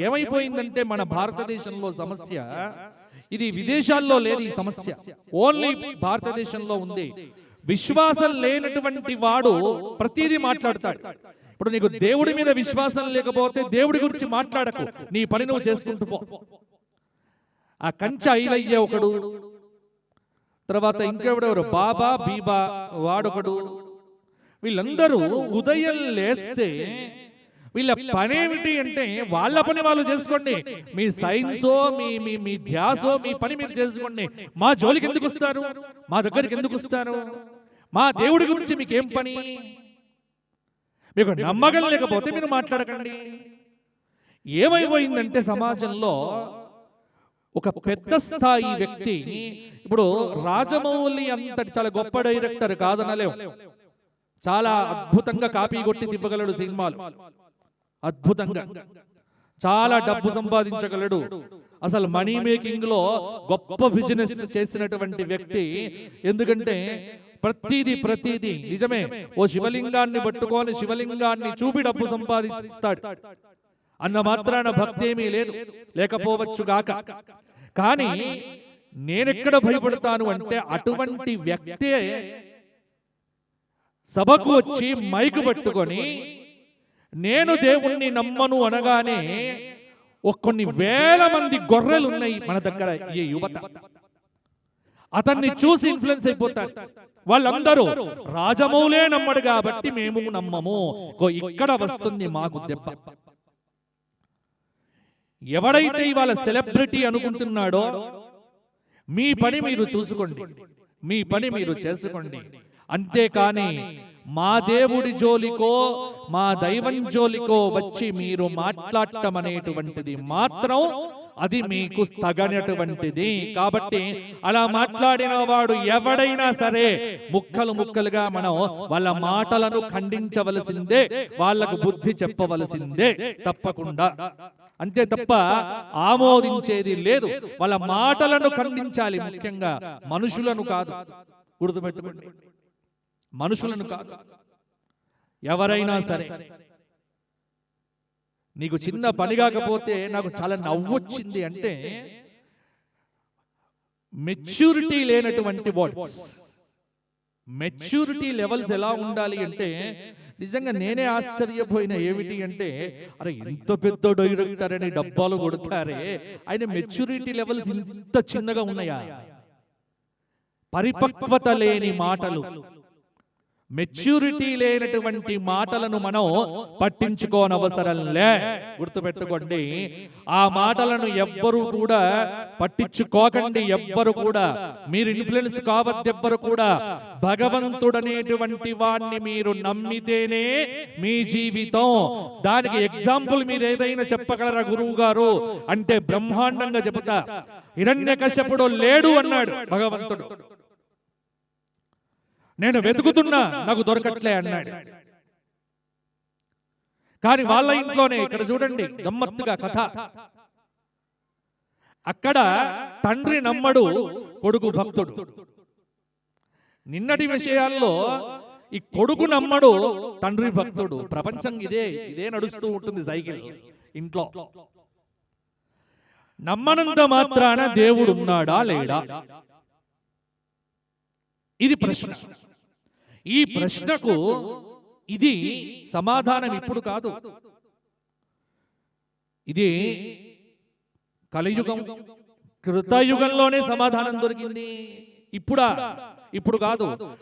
ఏమైపోయిందంటే మన భారతదేశంలో సమస్య. ఇది విదేశాల్లో లేదు ఈ సమస్య. ఓన్లీ భారతదేశంలో ఉంది. విశ్వాసం లేనటువంటి వాడు ప్రతిదీ మాట్లాడతాడు. ఇప్పుడు నీకు దేవుడి మీద విశ్వాసం లేకపోతే దేవుడి గురించి మాట్లాడకు. నీ పని నువ్వు చేసుకుంటూ పో. ఆ కంచె ఐలయ్య ఒకడు. తర్వాత ఇంకెవడెవరు బాబా బీబా వాడొకడు. వీళ్ళందరూ ఉదయం లేస్తే వీళ్ళ పనేమిటి అంటే వాళ్ళ పని వాళ్ళు చేసుకోండి. మీ సైన్సో మీ మీ మీ ధ్యాసో మీ పని మీరు చేసుకోండి. మా జోలికి ఎందుకు వస్తారు? మా దగ్గరికి ఎందుకు వస్తారు? మా దేవుడి గురించి మీకేం పని? మీకు నమ్మకం లేకపోతే మీరు మాట్లాడకండి. ఏమైపోయిందంటే సమాజంలో ఒక పెద్ద స్థాయి వ్యక్తి ఇప్పుడు రాజమౌళి అంతటి చాలా గొప్ప డైరెక్టర్ కాదనలేవు. చాలా అద్భుతంగా కాపీ కొట్టి దివ్వగలడు సినిమాలు. అద్భుతంగా. చాలా డబ్బు సంపాదించగలడు. అసలు మనీ మేకింగ్లో గొప్ప బిజినెస్ చేసినటువంటి వ్యక్తి. ఎందుకంటే ప్రతిదీ ప్రతిదీ నిజమే. ఓ శివలింగాన్ని పట్టుకొని శివలింగాన్ని చూపి డబ్బు సంపాదిస్తాడు. అన్న మాత్రాన భక్తి ఏమీ లేదు. లేకపోవచ్చు గాక. కానీ నేనెక్కడ భయపడతాను అంటే అటువంటి వ్యక్తే సభకు వచ్చి మైకు పట్టుకొని నేను దేవుణ్ణి నమ్మను అనగానే ఒక కొన్ని వేల మంది గొర్రెలు ఉన్నాయి మన దగ్గర ఈ యువత. అతన్ని చూసి ఇన్ఫ్లుయెన్స్ అయిపోతారు. వాళ్ళందరూ రాజమౌలే నమ్మడు కాబట్టి మేము నమ్మము. ఇక్కడ వస్తుంది మాకు దెబ్బ. ఎవడైతే ఇవాళ సెలబ్రిటీ అనుకుంటున్నాడో మీ పని మీరు చూసుకోండి. మీ పని మీరు చేసుకోండి. అంతేకాని మా దేవుడి జోలికో మా దైవం జోలికో వచ్చి మీరు మాట్లాడటం అనేటువంటిది మాత్రం అది మీకు తగనటువంటిది. కాబట్టి అలా మాట్లాడిన వాడు ఎవడైనా సరే ముక్కలు ముక్కలుగా మనం వాళ్ళ మాటలను ఖండించవలసిందే వాళ్ళకు బుద్ధి చెప్పవలసిందే తప్పకుండా. అంతే తప్ప ఆమోదించేది లేదు. వాళ్ళ మాటలను ఖండించాలి ముఖ్యంగా మనుషులను కాదు. గుర్తుపెట్టుకోండి. మనుషులను కాదు. ఎవరైనా సరే. నీకు చిన్న పని కాకపోతే నాకు చాలా నవ్వొచ్చింది అంటే మెచ్యూరిటీ లేనటువంటి వర్డ్స్ మెచ్యూరిటీ లెవెల్స్ ఎలా ఉండాలి అంటే నిజంగా నేనే ఆశ్చర్యపోయిన ఏమిటి అంటే అరే ఇంత పెద్ద డైరెక్టర్ అని డబ్బాలు కొడతారే. ఆయన మెచ్యూరిటీ లెవెల్స్ ఇంత చిన్నగా ఉన్నాయా? పరిపక్వత లేని మాటలు. మెచ్యూరిటీ లేనటువంటి మాటలను మనం పట్టించుకోనవసరం లే గుర్తుపెట్టుకోండి. ఆ మాటలను ఎవ్వరు కూడా పట్టించుకోకండి. ఎవ్వరు కూడా. మీరు ఇన్ఫ్లుయెన్స్ కావద్దెవ్వరు కూడా. భగవంతుడనేటువంటి వాణ్ణి మీరు నమ్మితేనే మీ జీవితం. దానికి ఎగ్జాంపుల్ మీరు ఏదైనా చెప్పగలరా గురువు గారు అంటే బ్రహ్మాండంగా చెబుతా. హిరణ్యకశ్యపుడు లేడు అన్నాడు భగవంతుడు. నేను వెతుకుతున్నా నాకు దొరకట్లే అన్నాడు. కానీ వాళ్ళ ఇంట్లోనే ఇక్కడ చూడండి గమ్మత్తుగా కథ. అక్కడ తండ్రి నమ్మడు కొడుకు భక్తుడు. నిన్నటి విషయాల్లో ఈ కొడుకు నమ్మడు తండ్రి భక్తుడు. ప్రపంచం ఇదే ఇదే నడుస్తూ ఉంటుంది సైకిల్ ఇంట్లో. నమ్మనంత మాత్రాన దేవుడు ఉన్నాడా లేడా? ఇది ప్రశ్న. ఈ ప్రశ్నకు ఇది సమాధానం ఇప్పుడు కాదు. ఇది కలియుగం కృతయుగంలోనే సమాధానం దొరికింది. ఇప్పుడా? ఇప్పుడు కాదు.